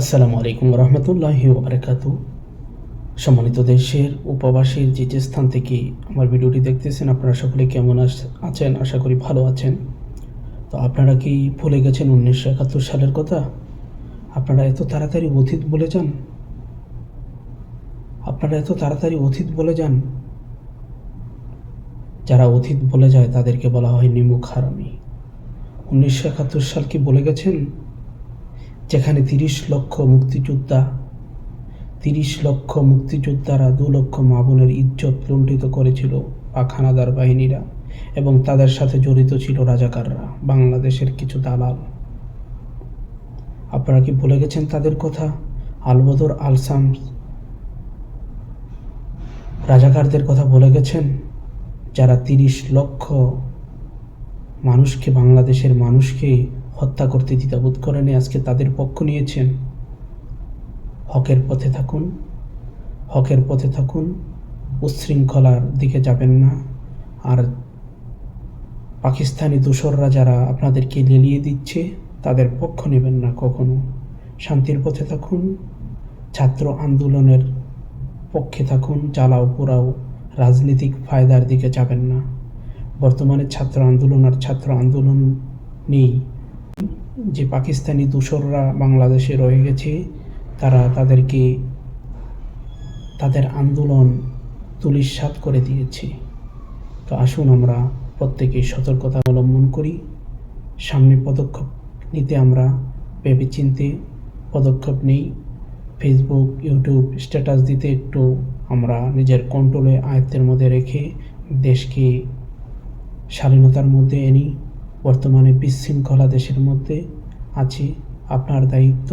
আসসালামু আলাইকুম রহমতুল্লাহি ওবরাকাতু। সম্মানিত দেশের উপবাসীর যে যে স্থান থেকে আমার ভিডিওটি দেখতেছেন, আপনারা সকলে কেমন আছেন? আশা করি ভালো আছেন। তো আপনারা কি ভুলে গেছেন উনিশশো একাত্তর সালের কথা? আপনারা এত তাড়াতাড়ি অতীত বলে যান? আপনারা এত তাড়াতাড়ি অতীত বলে যান? যারা অতীত বলে যায় তাদেরকে বলা হয় নিমুখ হারামি। উনিশশো একাত্তর সাল কি বলে গেছেন? যেখানে তিরিশ লক্ষ মুক্তিযোদ্ধা, তিরিশ লক্ষ মুক্তিযোদ্ধারা দু লক্ষ মা বোনের ইজ্জত লুণ্ঠিত করেছিল পাখানাদার বাহিনীরা এবং তাদের সাথে জড়িত ছিল রাজাকাররা, বাংলাদেশের কিছু দালাল। আপনারা কি ভুলে গেছেন তাদের কথা? আলবদর আলসাম রাজাকারদের কথা বলে গেছেন? যারা তিরিশ লক্ষ মানুষকে, বাংলাদেশের মানুষকে হত্যা করতে দ্বিধাবোধ করেনি, আজকে তাদের পক্ষ নিয়েছেন। হকের পথে থাকুন, হকের পথে থাকুন উচ্ছৃঙ্খলার দিকে যাবেন না। আর পাকিস্তানি দূষররা যারা আপনাদেরকে লেলিয়ে দিচ্ছে, তাদের পক্ষ নেবেন না কখনো। শান্তির পথে থাকুন, ছাত্র আন্দোলনের পক্ষে থাকুন জ্বালাও পোড়াও, রাজনৈতিক ফায়দার দিকে যাবেন না। বর্তমানে ছাত্র আন্দোলন আর ছাত্র আন্দোলন নেই। যে পাকিস্তানি দূষররা বাংলাদেশে রয়ে গেছে, তারা তাদেরকে তাদের আন্দোলন তুলিস্বাত করে দিয়েছে। তো আসুন আমরা প্রত্যেকে সতর্কতা অবলম্বন করি। সামনে পদক্ষেপ নিতে আমরা ভেবেচিন্তে পদক্ষেপ নেই। ফেসবুক ইউটিউব স্ট্যাটাস দিতে একটু আমরা নিজের কন্ট্রোলে আয়ত্তের মধ্যে রেখে দেশকে স্বাধীনতার মধ্যে এনি। বর্তমানে বিশৃঙ্খলা দেশের মধ্যে আছি। আপনার দায়িত্ব